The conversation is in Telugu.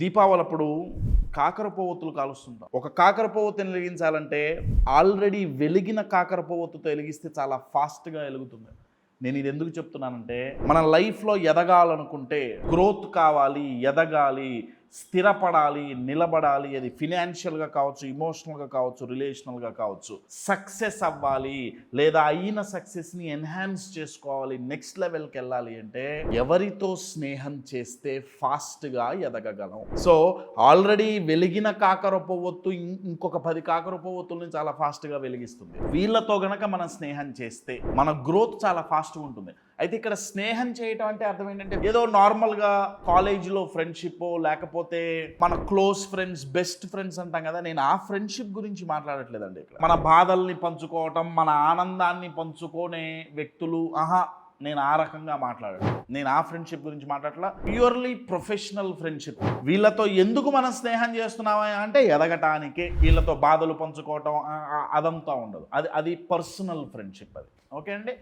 దీపావళి అప్పుడు కాకర పువ్వొత్తులు కాలుస్తుంటాం. ఒక కాకర వెలిగించాలంటే ఆల్రెడీ వెలిగిన కాకర వెలిగిస్తే చాలా ఫాస్ట్గా వెలుగుతుంది. నేను ఇది ఎందుకు చెప్తున్నానంటే మన లైఫ్లో ఎదగాలనుకుంటే గ్రోత్ కావాలి ఎదగాలి స్థిరపడాలి నిలబడాలి. అది ఫినాన్షియల్గా కావచ్చు ఇమోషనల్గా కావచ్చు రిలేషనల్గా కావచ్చు. సక్సెస్ అవ్వాలి లేదా అయిన సక్సెస్ని ఎన్హాన్స్ చేసుకోవాలి నెక్స్ట్ లెవెల్కి వెళ్ళాలి అంటే ఎవరితో స్నేహం చేస్తే ఫాస్ట్గా ఎదగగలం. సో ఆల్రెడీ వెలిగిన కాకర పొవ్వొత్తు ఇంకొక పది కాకర పొవ్వొత్తుల్ని చాలా ఫాస్ట్గా వెలిగిస్తుంది. వీళ్ళతో గనక మనం స్నేహం చేస్తే మన గ్రోత్ చాలా ఫాస్ట్గా ఉంటుంది. అయితే ఇక్కడ స్నేహం చేయటం అంటే అర్థం ఏంటంటే ఏదో నార్మల్గా కాలేజీలో ఫ్రెండ్షిప్ లేకపోతే మన క్లోజ్ ఫ్రెండ్స్ బెస్ట్ ఫ్రెండ్స్ అంటాం కదా నేను ఆ ఫ్రెండ్షిప్ గురించి మాట్లాడట్లేదండి ఇక్కడ. మన బాధల్ని పంచుకోవటం మన ఆనందాన్ని పంచుకునే వ్యక్తులు ఆహా నేను ఆ రకంగా మాట్లాడాను. నేను ఆ ఫ్రెండ్షిప్ గురించి మాట్లాడలా ప్యూర్లీ ప్రొఫెషనల్ ఫ్రెండ్షిప్. వీళ్ళతో ఎందుకు మనం స్నేహం చేస్తున్నామా అంటే ఎదగటానికే వీళ్ళతో బాధలు పంచుకోవటం అదంతా ఉండదు. అది అది పర్సనల్ ఫ్రెండ్షిప్ అది. ఓకే అండి?